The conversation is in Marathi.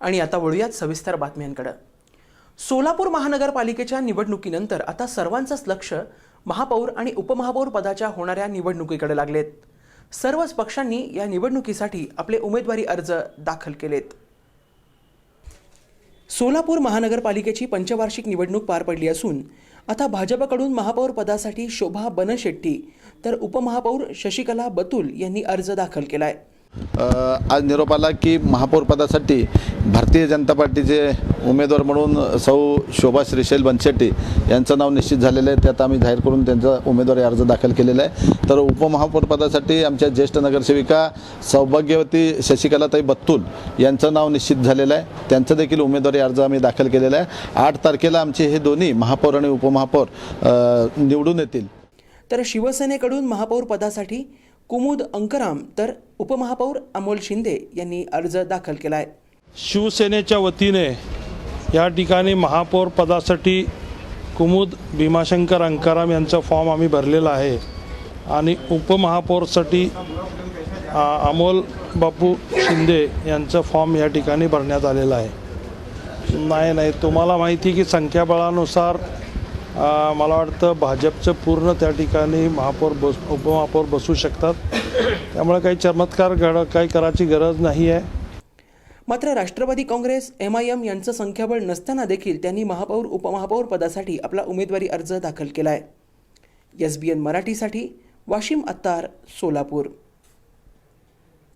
आणि आता वळूयात सविस्तर बातम्यांकडे. सोलापूर महानगरपालिकेच्या निवडणुकीनंतर आता सर्वांचंच लक्ष महापौर आणि उपमहापौर पदाच्या होणाऱ्या निवडणुकीकडे लागलेत. सर्वच पक्षांनी या निवडणुकीसाठी आपले उमेदवारी अर्ज दाखल केलेत. सोलापूर महानगरपालिकेची पंचवार्षिक निवडणूक पार पडली असून आता भाजपकडून महापौर पदासाठी शोभा बनशेट्टी तर उपमहापौर शशिकला बतुल यांनी अर्ज दाखल केला आहे आज निरोप आला की महापौरपदासाठी भारतीय जनता पार्टीचे उमेदवार म्हणून सौ शोभा श्रीशैल बनशेट्टी यांचं नाव निश्चित झालेलं आहे. त्यात आम्ही जाहीर करून त्यांचा उमेदवारी अर्ज दाखल केलेला आहे. तर उपमहापौरपदासाठी आमच्या ज्येष्ठ नगरसेविका सौभाग्यवती शशिकलाताई बत्तूल यांचं नाव निश्चित झालेलं आहे. त्यांचं देखील उमेदवारी अर्ज आम्ही दाखल केलेला आहे. आठ तारखेला आमचे हे दोन्ही महापौर आणि उपमहापौर निवडून येतील. तर शिवसेनेकडून महापौर पदासाठी कुमुद अंकराम तर उपमहापौर अमोल शिंदे यांनी अर्ज दाखल केला आहे शिवसेनेच्या वतीने या ठिकाणी महापौर पदासाठी कुमुद भीमाशंकर अंकाराम यांचा फॉर्म आम्ही भरलेला आहे. आणि उपमहापौरसाठी अमोल बापू शिंदे यांचं फॉर्म या ठिकाणी भरण्यात आलेला आहे. नाही नाही तुम्हाला माहिती की संख्याबळानुसार मला वाटतं भाजपचं पूर्ण त्या ठिकाणी महापौर बस उपमहापौर बसू शकतात. त्यामुळे काही चमत्कार घड काही करायची गरज नाही आहे. मात्र Rashtrawadi Congress M I M यांचं संख्याबळ नसताना देखील त्यांनी महापौर उपमहापौर पदासाठी आपला उमेदवारी अर्ज दाखल केला आहे एस बी एन मराठीसाठी वाशिम अत्तार सोलापूर.